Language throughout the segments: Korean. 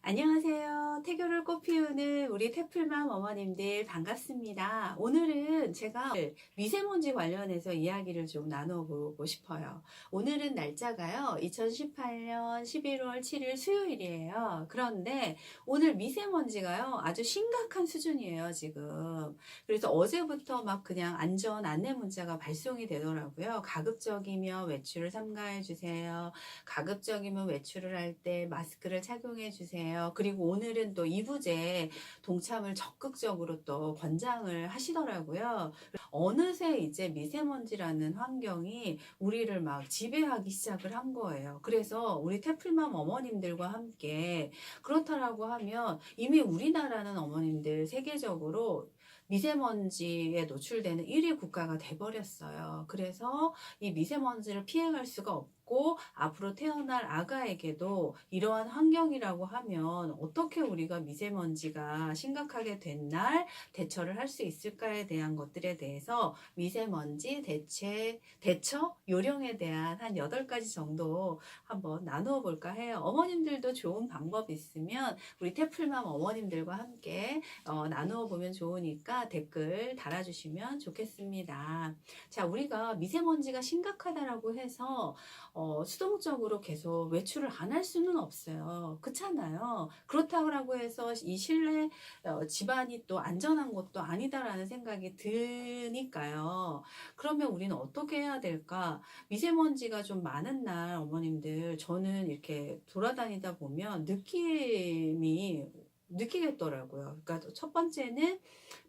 안녕하세요. 태교를 꽃피우는 우리 태플맘 어머님들 반갑습니다. 오늘은 제가 미세먼지 관련해서 이야기를 좀 나눠보고 싶어요. 오늘은 날짜가요. 2018년 11월 7일 수요일이에요. 그런데 오늘 미세먼지가요. 아주 심각한 수준이에요, 지금. 그래서 어제부터 막 그냥 안전 안내 문자가 발송이 되더라고요. 가급적이면 외출을 삼가해 주세요. 가급적이면 외출을 할 때 마스크를 착용해 주세요. 그리고 오늘은 또 이부제 동참을 적극적으로 또 권장을 하시더라고요. 어느새 이제 미세먼지라는 환경이 우리를 막 지배하기 시작을 한 거예요. 그래서 우리 태플맘 어머님들과 함께 그렇다라고 하면 이미 우리나라는 어머님들 세계적으로 미세먼지에 노출되는 1위 국가가 돼버렸어요. 그래서 이 미세먼지를 피해갈 수가 없고 앞으로 태어날 아가에게도 이러한 환경이라고 하면 어떻게 우리가 미세먼지가 심각하게 된 날 대처를 할 수 있을까에 대한 것들에 대해서 미세먼지 대체 대처 요령에 대한 한 8가지 정도 한번 나누어 볼까 해요. 어머님들도 좋은 방법 있으면 우리 태플맘 어머님들과 함께 어, 나누어 보면 좋으니까 댓글 달아주시면 좋겠습니다. 자, 우리가 미세먼지가 심각하다라고 해서 어, 수동적으로 계속 외출을 안 할 수는 없어요. 그렇잖아요. 그렇다고 해서 이 실내 어, 집안이 또 안전한 것도 아니다라는 생각이 드니까요. 그러면 우리는 어떻게 해야 될까? 미세먼지가 좀 많은 날 어머님들 저는 이렇게 돌아다니다 보면 느낌이 느끼겠더라고요. 그러니까 첫 번째는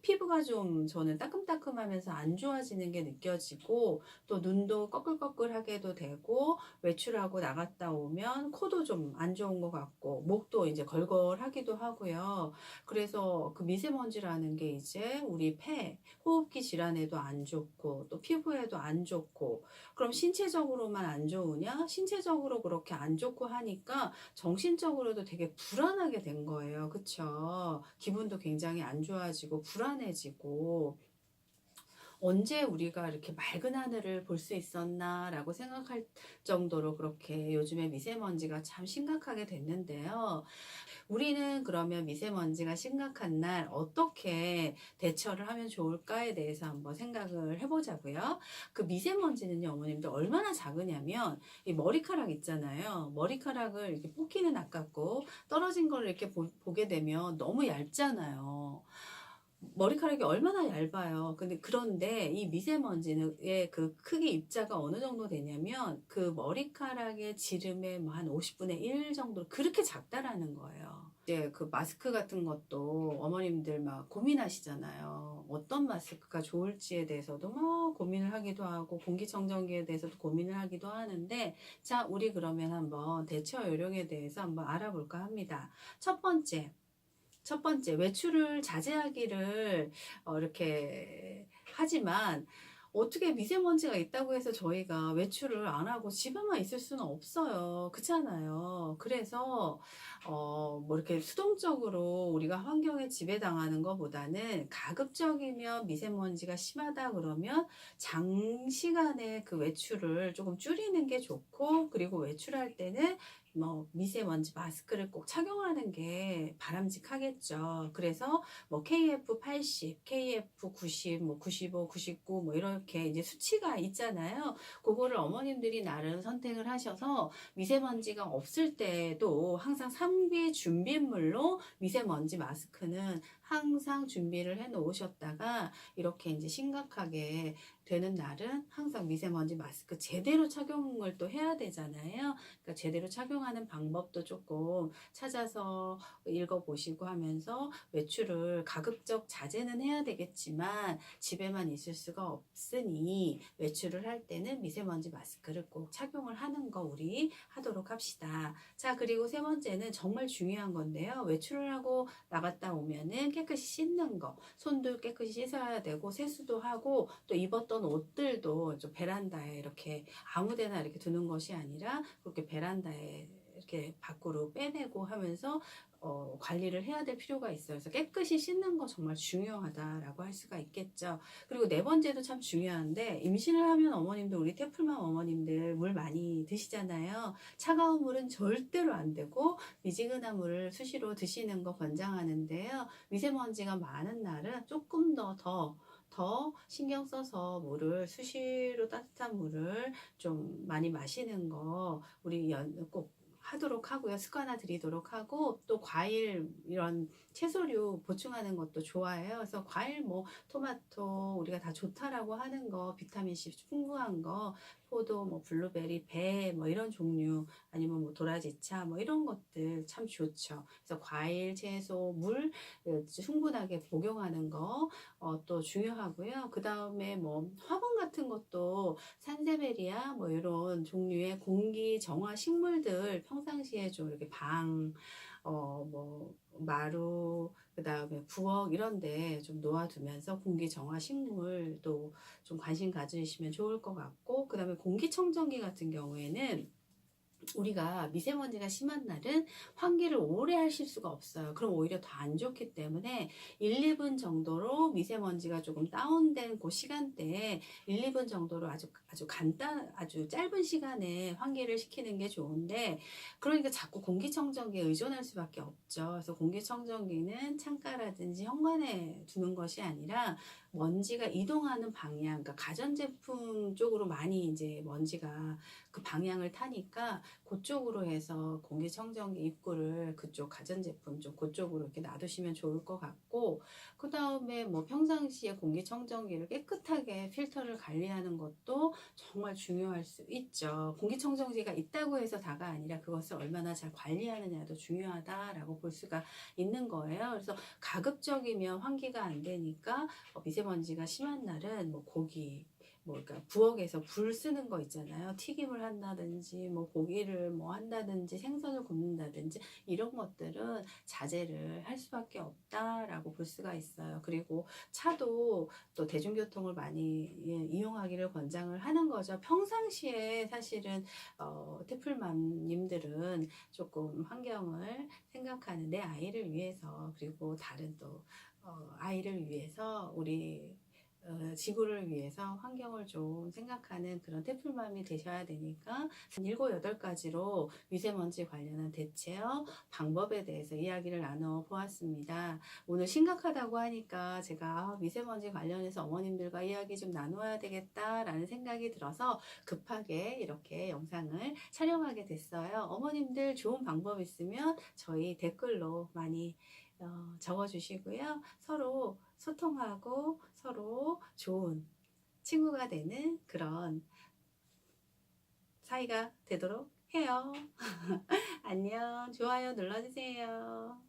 피부가 좀 저는 따끔따끔하면서 안 좋아지는 게 느껴지고 또 눈도 꺼끌꺼끌하게도 되고 외출하고 나갔다 오면 코도 좀 안 좋은 것 같고 목도 이제 걸걸하기도 하고요. 그래서 그 미세먼지라는 게 이제 우리 폐, 호흡기 질환에도 안 좋고 또 피부에도 안 좋고 그럼 신체적으로만 안 좋으냐? 신체적으로 그렇게 안 좋고 하니까 정신적으로도 되게 불안하게 된 거예요. 그쵸? 기분도 굉장히 안 좋아지고 불안해지고 언제 우리가 이렇게 맑은 하늘을 볼 수 있었나라고 생각할 정도로 그렇게 요즘에 미세먼지가 참 심각하게 됐는데요. 우리는 그러면 미세먼지가 심각한 날 어떻게 대처를 하면 좋을까에 대해서 한번 생각을 해보자고요. 그 미세먼지는요, 어머님들 얼마나 작으냐면 이 머리카락 있잖아요. 머리카락을 이렇게 뽑기는 아깝고 떨어진 걸 이렇게 보, 보게 되면 너무 얇잖아요. 머리카락이 얼마나 얇아요. 근데 그런데 이 미세먼지의 그 크기 입자가 어느 정도 되냐면 그 머리카락의 지름의 뭐한 50분의 1 정도 그렇게 작다라는 거예요. 이제 그 마스크 같은 것도 어머님들 막 고민하시잖아요. 어떤 마스크가 좋을지에 대해서도 막 고민을 하기도 하고 공기청정기에 대해서도 고민을 하기도 하는데 자, 우리 그러면 한번 대처 요령에 대해서 한번 알아볼까 합니다. 첫 번째, 첫 번째, 외출을 자제하기를 어, 이렇게 하지만 어떻게 미세먼지가 있다고 해서 저희가 외출을 안 하고 집에만 있을 수는 없어요. 그렇잖아요. 그래서 어, 뭐 이렇게 수동적으로 우리가 환경에 지배당하는 것보다는 가급적이면 미세먼지가 심하다 그러면 장시간의 그 외출을 조금 줄이는 게 좋고 그리고 외출할 때는 뭐 미세먼지 마스크를 꼭 착용하는 게 바람직하겠죠. 그래서 뭐 KF 80, KF 90, 뭐 95, 99, 뭐 이렇게 이제 수치가 있잖아요. 그거를 어머님들이 나름 선택을 하셔서 미세먼지가 없을 때도 항상 상비 준비물로 미세먼지 마스크는 항상 준비를 해 놓으셨다가 이렇게 이제 심각하게 되는 날은 항상 미세먼지 마스크 제대로 착용을 또 해야 되잖아요. 그러니까 제대로 착용하는 방법도 조금 찾아서 읽어보시고 하면서 외출을 가급적 자제는 해야 되겠지만 집에만 있을 수가 없으니 외출을 할 때는 미세먼지 마스크를 꼭 착용을 하는 거 우리 하도록 합시다. 자, 그리고 세 번째는 정말 중요한 건데요. 외출을 하고 나갔다 오면은 깨끗이 씻는 거, 손도 깨끗이 씻어야 되고 세수도 하고 또 입었던 옷들도 좀 베란다에 이렇게 아무데나 이렇게 두는 것이 아니라 그렇게 베란다에 이렇게 밖으로 빼내고 하면서 어, 관리를 해야 될 필요가 있어요. 그래서 깨끗이 씻는 거 정말 중요하다라고 할 수가 있겠죠. 그리고 네 번째도 참 중요한데 임신을 하면 어머님들 우리 태플맘 어머님들 물 많이 드시잖아요. 차가운 물은 절대로 안 되고 미지근한 물을 수시로 드시는 거 권장하는데요. 미세먼지가 많은 날은 조금 더더 더 신경 써서 물을 수시로 따뜻한 물을 좀 많이 마시는 거 우리 연, 꼭 하도록 하고요. 습관화 들이도록 하고 또 과일 이런 채소류 보충하는 것도 좋아해요. 그래서 과일 뭐 토마토 우리가 다 좋다라고 하는 거 비타민 C 풍부한 거 포도 뭐 블루베리 배 뭐 이런 종류 아니면 뭐 도라지차 뭐 이런 것들 참 좋죠. 그래서 과일 채소 물 어, 충분하게 복용하는 거 어, 또 중요하고요. 그 다음에 뭐 화분 같은 것도 산세베리아 뭐 이런 종류의 공기 정화 식물들 평상시에 좀 이렇게 방, 어, 뭐, 마루, 그 다음에 부엌 이런데 좀 놓아두면서 공기 정화 식물도 좀 관심 가지시면 좋을 것 같고, 그 다음에 공기청정기 같은 경우에는 우리가 미세먼지가 심한 날은 환기를 오래 하실 수가 없어요. 그럼 오히려 더 안 좋기 때문에 1, 2분 정도로 미세먼지가 조금 다운된 그 시간대에 1, 2분 정도로 아주 아주 간단 아주 짧은 시간에 환기를 시키는 게 좋은데 그러니까 자꾸 공기청정기에 의존할 수밖에 없죠. 그래서 공기청정기는 창가라든지 현관에 두는 것이 아니라 먼지가 이동하는 방향, 그러니까 가전제품 쪽으로 많이 이제 먼지가 그 방향을 타니까 그쪽으로 해서 공기청정기 입구를 그쪽 가전제품 쪽 그쪽으로 이렇게 놔두시면 좋을 것 같고 그 다음에 뭐 평상시에 공기청정기를 깨끗하게 필터를 관리하는 것도 정말 중요할 수 있죠. 공기청정기가 있다고 해서 다가 아니라 그것을 얼마나 잘 관리하느냐도 중요하다라고 볼 수가 있는 거예요. 그래서 가급적이면 환기가 안 되니까 어, 미세먼지가 심한 날은 뭐 고기 뭐 그러니까 부엌에서 불 쓰는 거 있잖아요. 튀김을 한다든지 뭐 고기를 뭐 한다든지 생선을 굽는다든지 이런 것들은 자제를 할 수밖에 없다라고 볼 수가 있어요. 그리고 차도 또 대중교통을 많이 예, 이용하기를 권장을 하는 거죠. 평상시에 사실은 어, 태플맘님들은 조금 환경을 생각하는 내 아이를 위해서 그리고 다른 또 어, 아이를 위해서 우리 어, 지구를 위해서 환경을 좀 생각하는 그런 태플맘이 되셔야 되니까 일곱 여덟 가지로 미세먼지 관련한 대체어 방법에 대해서 이야기를 나눠 보았습니다. 오늘 심각하다고 하니까 제가 아, 미세먼지 관련해서 어머님들과 이야기 좀 나눠야 되겠다라는 생각이 들어서 급하게 이렇게 영상을 촬영하게 됐어요. 어머님들 좋은 방법 있으면 저희 댓글로 많이 어, 적어주시고요. 서로 소통하고 서로 좋은 친구가 되는 그런 사이가 되도록 해요. 안녕. 좋아요 눌러주세요.